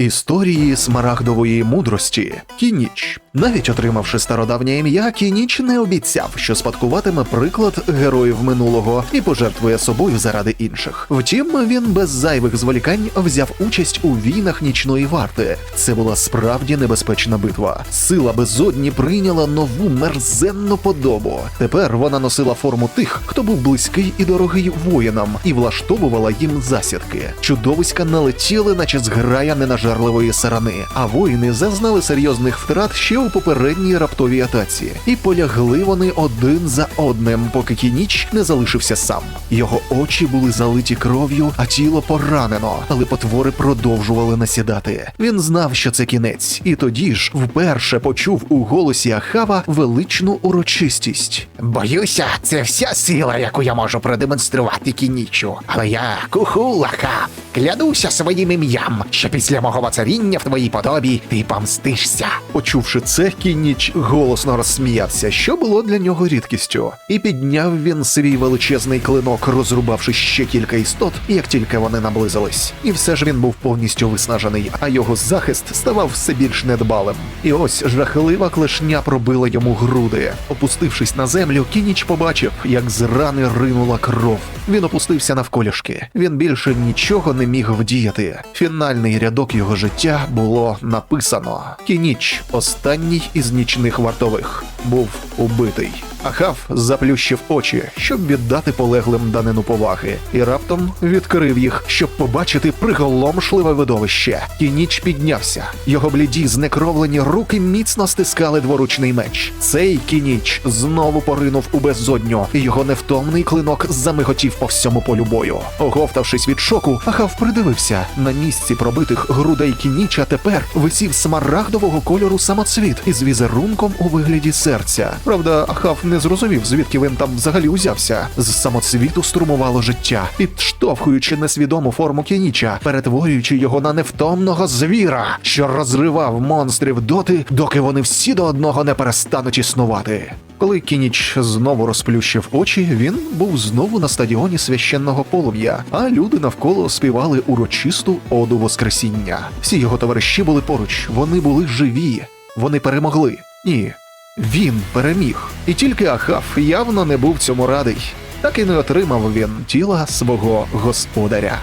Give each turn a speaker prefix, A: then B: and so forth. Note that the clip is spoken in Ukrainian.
A: Історії смарагдової мудрості Кініч. Навіть отримавши стародавнє ім'я, Кініч не обіцяв, що спадкуватиме приклад героїв минулого і пожертвує собою заради інших. Втім, він без зайвих зволікань взяв участь у війнах нічної варти. Це була справді небезпечна битва. Сила безодні прийняла нову мерзенну подобу. Тепер вона носила форму тих, хто був близький і дорогий воїнам, і влаштовувала їм засідки. Чудовиська налетіли, наче зграя ненажерливої сарани, а воїни зазнали серйозних втрат ще у попередній раптовій атаці, і полягли вони один за одним, поки кініч не залишився сам. Його очі були залиті кров'ю, а тіло поранено, але потвори продовжували насідати. Він знав, що це кінець, і тоді ж вперше почув у голосі Ахава величну урочистість.
B: Боюся, це вся сила, яку я можу продемонструвати кінічу. Але я кухулака. Клянуся своїм ім'ям, що після мого воцаріння в твоїй подобі ти помстишся.
A: Почувши це, кініч голосно розсміявся, що було для нього рідкістю, і підняв він свій величезний клинок, розрубавши ще кілька істот, як тільки вони наблизились. І все ж він був повністю виснажений, а його захист ставав все більш недбалим. І ось жахлива клешня пробила йому груди. Опустившись на землю, кініч побачив, як з рани ринула кров. Він опустився навколішки. Він більше нічого не міг вдіяти. Фінальний рядок його життя було написано: Кініч, останній із нічних вартових, був убитий. Ахав заплющив очі, щоб віддати полеглим данину поваги, і раптом відкрив їх, щоб побачити приголомшливе видовище. Кініч піднявся. Його бліді, знекровлені руки міцно стискали дворучний меч. Цей кініч знову поринув у безодню, і його невтомний клинок замиготів по всьому полю бою. Оговтавшись від шоку, Ахав придивився на місці пробитих грудей кініча. Тепер висів смарагдового кольору самоцвіт із візерунком у вигляді серця. Правда, Ахав не зрозумів, звідки він там взагалі узявся. З самоцвіту струмувало життя, підштовхуючи несвідому форму кініча, перетворюючи його на невтомного звіра, що розривав монстрів доти, доки вони всі до одного не перестануть існувати. Коли Кініч знову розплющив очі, він був знову на стадіоні священного полум'я, а люди навколо співали урочисту оду Воскресіння. Всі його товариші були поруч, вони були живі, вони перемогли. Ні, він переміг. І тільки Ахав явно не був цьому радий. Так і не отримав він тіла свого господаря.